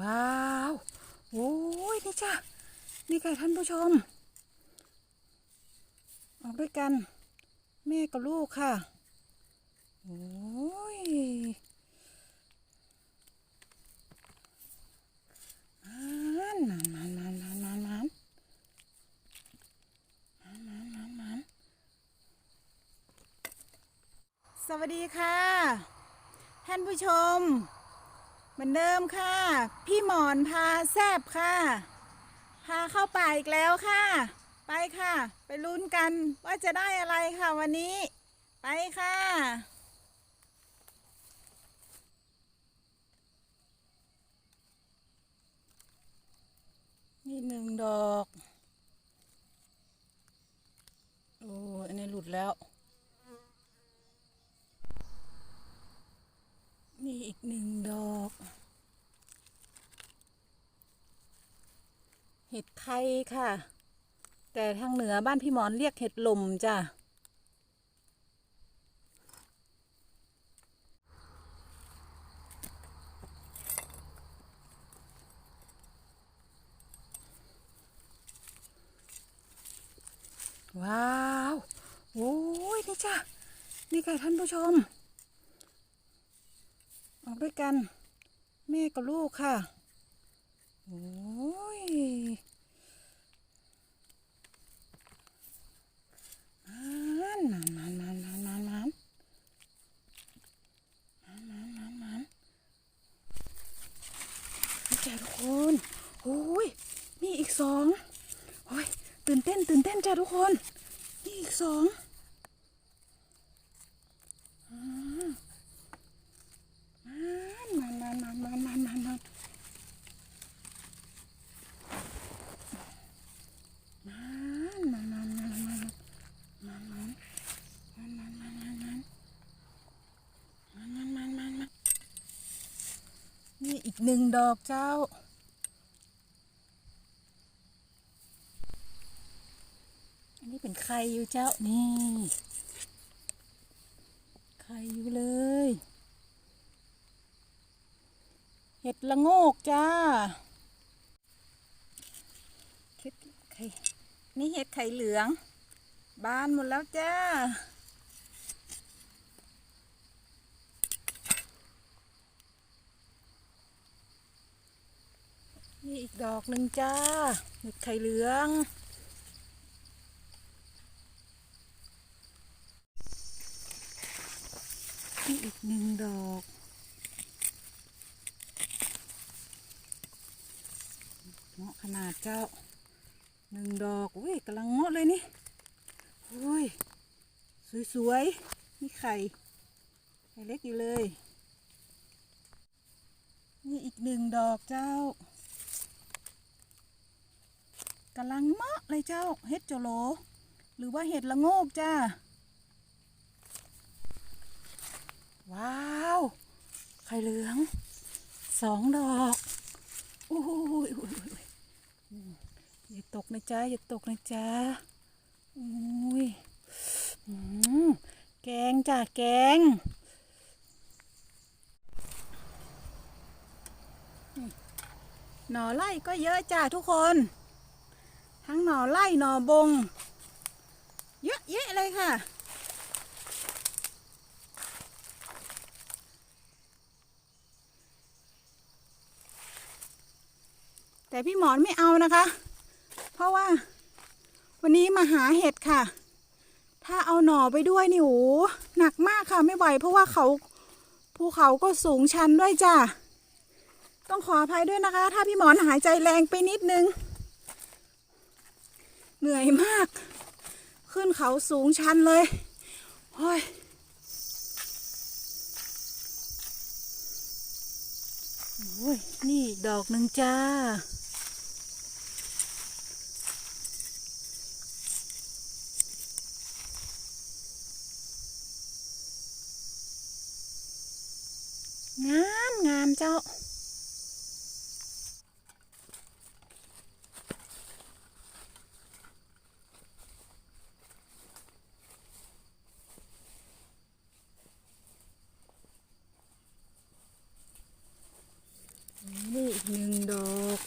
ว้าวโอ้ยนี่จ้ะนี่ค่ะท่านผู้ชม ออกด้วยกัน แม่กับลูกค่ะโอ้ยนานนานนานนานนานนานนานนานนานนานสวัสดีค่ะ ท่านผู้ชม เหมือนเดิมค่ะ พี่หมอนพาแซบค่ะ พาเข้าป่าอีกแล้วค่ะ ไปค่ะ ไปลุ้นกันว่าจะได้อะไรค่ะวันนี้ ไปค่ะนี่หนึ่งดอก โอ้อันนี้หลุดแล้ว นี่อีกหนึ่งดอก เห็ดไข่ค่ะ แต่ทางเหนือบ้านพี่หมอนเรียกเห็ดลมจ้ะว้าวโอ้ยนี่จ้ะนี่ค่ะท่านผู้ชม ออกด้วยกัน แม่กับลูกค่ะ โอ้ยนานนานนานนานนานนานนานนานนานนานนี่จ้ะทุกคนโอ้ยมีอีกสองโอ้ยตื่นเต้นตื่นเต้นจ้ะทุกคนนี่อีกสอง หนึ่งดอกเจ้า อันนี้เป็นไข่อยู่เจ้า นี่ ไข่อยู่เลย เห็ดละโงกจ้าเห็ดไข่ นี่เห็ดไข่เหลือง บานหมดแล้วจ้า อีกดอกหนึ่งจ้าเห็ดไข่เหลืองนี่อีกหนึ่งดอกเหมาะขนาดเจ้าหนึ่งดอกอุ้ยกำลังเงาะเลยนี่อุ้ย สวยๆ นี่ไข่ ไข่เล็กอยู่เลย นี่อีกหนึ่งดอกเจ้า กำลังเมาะเลยเจ้าเห็ดโจโล หรือว่าเห็ดละโงกจ้า ว้าวไข่เหลืองสองดอกอุ้ยอุ้ยอย่าตกนะจ๊ะอย่าตกนะจ๊ะอุ้ยแกงจ้ะแกงหน่อไล่ก็เยอะจ้ะทุกคน ทั้งหน่อไล่หน่อบง เยอะแยะเลยค่ะ แต่พี่หมอนไม่เอานะคะ เพราะว่า วันนี้มาหาเห็ดค่ะ ถ้าเอาหน่อไปด้วยนี่โหหนักมากค่ะไม่ไหวเพราะว่าเขาภูเขาก็สูงชันด้วยจ้ะต้องขออภัยด้วยนะคะ ถ้าพี่หมอนหายใจแรงไปนิดนึง เหนื่อยมาก ขึ้นเขาสูงชันเลยโอ้ยโอ้ย นี่ดอกหนึ่งจ้า งามงามเจ้า กหนึ่งดอก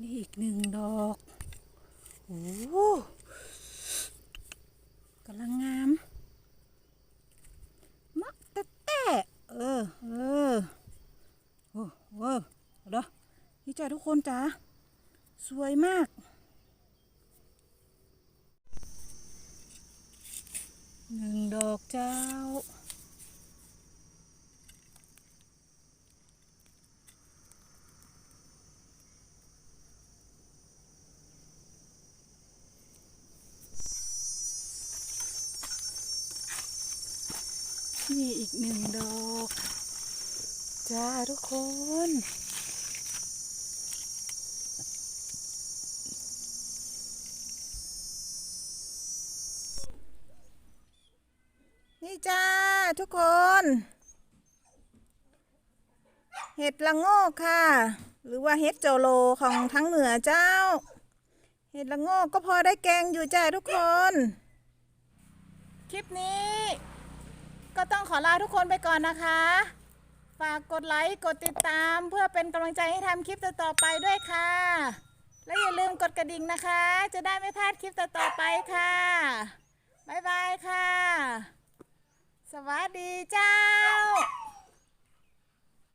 นี่อีกหนึ่งดอก โอ้กำลังงาม นี่จ้าทุกคนจ้าสวยมาก หนึ่งดอกเจ้า นี่อีกหนึ่งดอก จ้าทุกคน จ้าทุกคน เห็ดละโงกค่ะ หรือว่าเห็ดโจโลของทั้งเหนือเจ้า เห็ดละโงกก็พอได้แกงอยู่จ้าทุกคน คลิปนี้ ก็ต้องขอลาทุกคนไปก่อนนะคะ ฝากกดไลค์กดติดตามเพื่อเป็นกำลังใจให้ทำคลิปต่อๆไปด้วยค่ะ และอย่าลืมกดกระดิ่งนะคะ จะได้ไม่พลาดคลิปต่อๆไปค่ะบ๊ายบายค่ะ สวัสดีเจ้า